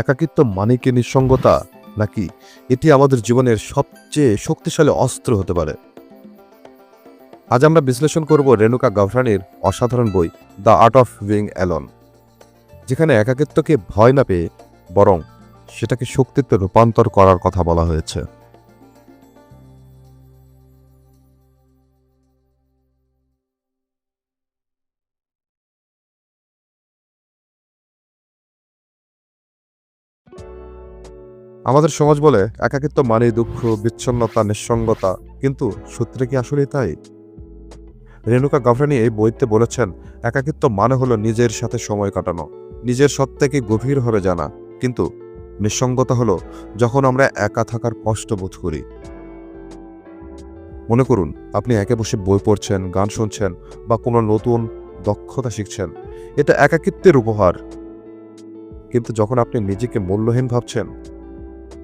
একাকিত্ব মানে কি নিঃসঙ্গতা? নাকি এটি আমাদের জীবনের সবচেয়ে শক্তিশালী অস্ত্র হতে পারে? আজ আমরা বিশ্লেষণ করব রেণুকা গাভরানির অসাধারণ বই, দ্য আর্ট অফ উইং অ্যালন, যেখানে একাকিত্বকে ভয় না পেয়ে বরং সেটাকে শক্তিতে রূপান্তর করার কথা বলা হয়েছে। আমাদের সমাজ বলে একাকিত্ব মানে দুঃখ, বিচ্ছন্নতা, নিঃসঙ্গতা। কিন্তু সূত্রে কি আসলে তাই? রেণুকা গাভরানি এই বইতে বলেছেন, একাকিত্ব মানে হলো নিজের সাথে সময় কাটানো। নিজের সত্ত্বাকে গভীরভাবে জানা? কিন্তু নিঃসঙ্গতা হলো যখন আমরা একা থাকার কষ্ট বোধ করি। মনে করুন, আপনি একে বসে বই পড়ছেন, গান শুনছেন বা কোনো নতুন দক্ষতা শিখছেন। এটা একাকিত্বের উপহার। কিন্তু যখন আপনি নিজেকে মূল্যহীন ভাবছেন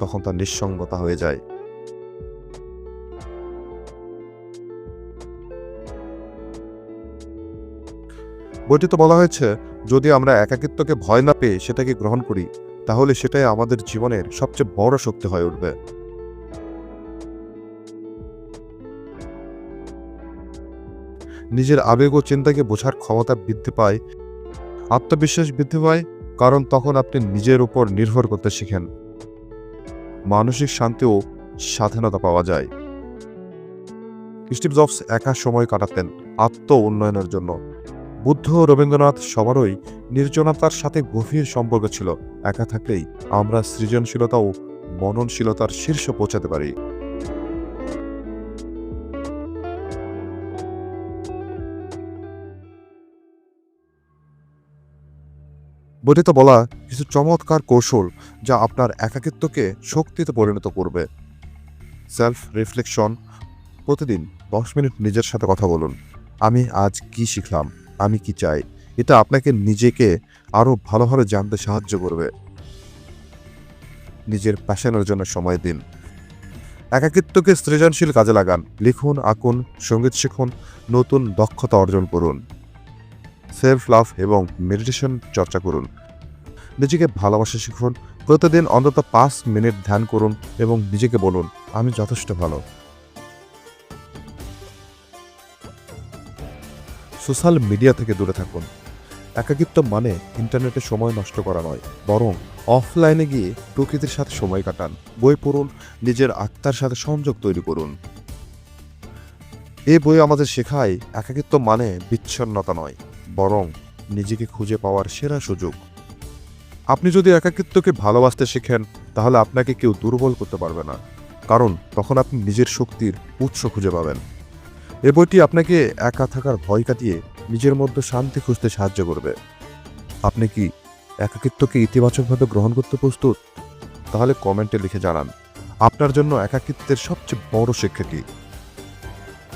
তখন তার নিঃসঙ্গতা হয়ে যায়। বইটিতে বলা হয়েছে, যদি আমরা একাকিত্বকে ভয় না পেয়ে সেটাকে গ্রহণ করি, তাহলে সেটাই আমাদের জীবনের সবচেয়ে বড় শক্তি হয়ে উঠবে। নিজের আবেগ ও চিন্তাকে বোঝার ক্ষমতা বৃদ্ধি পায়, আত্মবিশ্বাস বৃদ্ধি পায়, কারণ তখন আপনি নিজের উপর নির্ভর করতে শিখেন। মানসিক শান্তি ও স্বাধীনতা পাওয়া যায়। স্টিভ জবস একা সময় কাটাতেন আত্ম উন্নয়নের জন্য। বুদ্ধ রবীন্দ্রনাথ সবারই নির্জনতার সাথে গভীর সম্পর্ক ছিল। একা থাকলেই আমরা সৃজনশীলতা ও মননশীলতার শীর্ষ পৌঁছাতে পারি। বইটিতে বলা কিছু চমৎকার কৌশল যা আপনার একাকিত্বকে শক্তিতে পরিণত করবে। সেলফ রিফ্লেকশন প্রতিদিন দশ মিনিট নিজের সাথে কথা বলুন। আমি আজ কি শিখলাম? আমি কি চাই? এটা আপনাকে নিজেকে আরও ভালোভাবে জানতে সাহায্য করবে। নিজের প্যাশনের জন্য সময় দিন। একাকিত্বকে সৃজনশীল কাজে লাগান। লিখুন, আঁকুন, সংগীত শিখুন, নতুন দক্ষতা অর্জন করুন। সেলফ লাভ এবং মেডিটেশন চর্চা করুন। নিজেকে ভালোবাসা শিখুন, প্রতিদিন অন্তত পাঁচ মিনিট ধ্যান করুন এবং নিজেকে বলুন, আমি যথেষ্ট ভালো। সোশ্যাল মিডিয়া থেকে দূরে থাকুন। একাকিত্ব মানে ইন্টারনেটে সময় নষ্ট করা নয়, বরং অফলাইনে গিয়ে প্রকৃতির সাথে সময় কাটান, বই পড়ুন, নিজের আত্মার সাথে সংযোগ তৈরি করুন। এই বই আমাদের শেখায় একাকিত্ব মানে বিচ্ছন্নতা নয়। বরং নিজেকে খুঁজে পাওয়ার সেরা সুযোগ। আপনি যদি একাকিত্বকে ভালোবাসতে শেখেন, তাহলে আপনাকে কেউ দুর্বল করতে পারবে না। কারণ তখন আপনি নিজের শক্তির উৎস খুঁজে পাবেন। এ বইটি আপনাকে একা থাকার ভয় কাটিয়ে নিজের মধ্যে শান্তি খুঁজতে সাহায্য করবে। আপনি কি একাকিত্বকে ইতিবাচকভাবে গ্রহণ করতে প্রস্তুত? তাহলে কমেন্টে লিখে জানান, আপনার জন্য একাকিত্বের সবচেয়ে বড় শিক্ষা কি?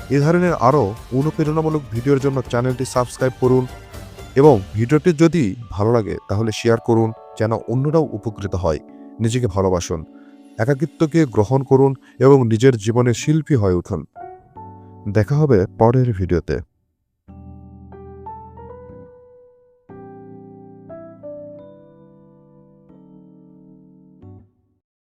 এ ধরনের আরও অনুপ্রেরণামূলক ভিডিওর জন্য চ্যানেলটি সাবস্ক্রাইব করুন এবং ভিডিওটি যদি ভালো লাগে তাহলে শেয়ার করুন যেন অন্যরাও উপকৃত হয়। নিজেকে ভালোবাসুন, একাকিত্বকে গ্রহণ করুন এবং নিজের জীবনে শিল্পী হয়ে উঠুন। দেখা হবে পরের ভিডিওতে।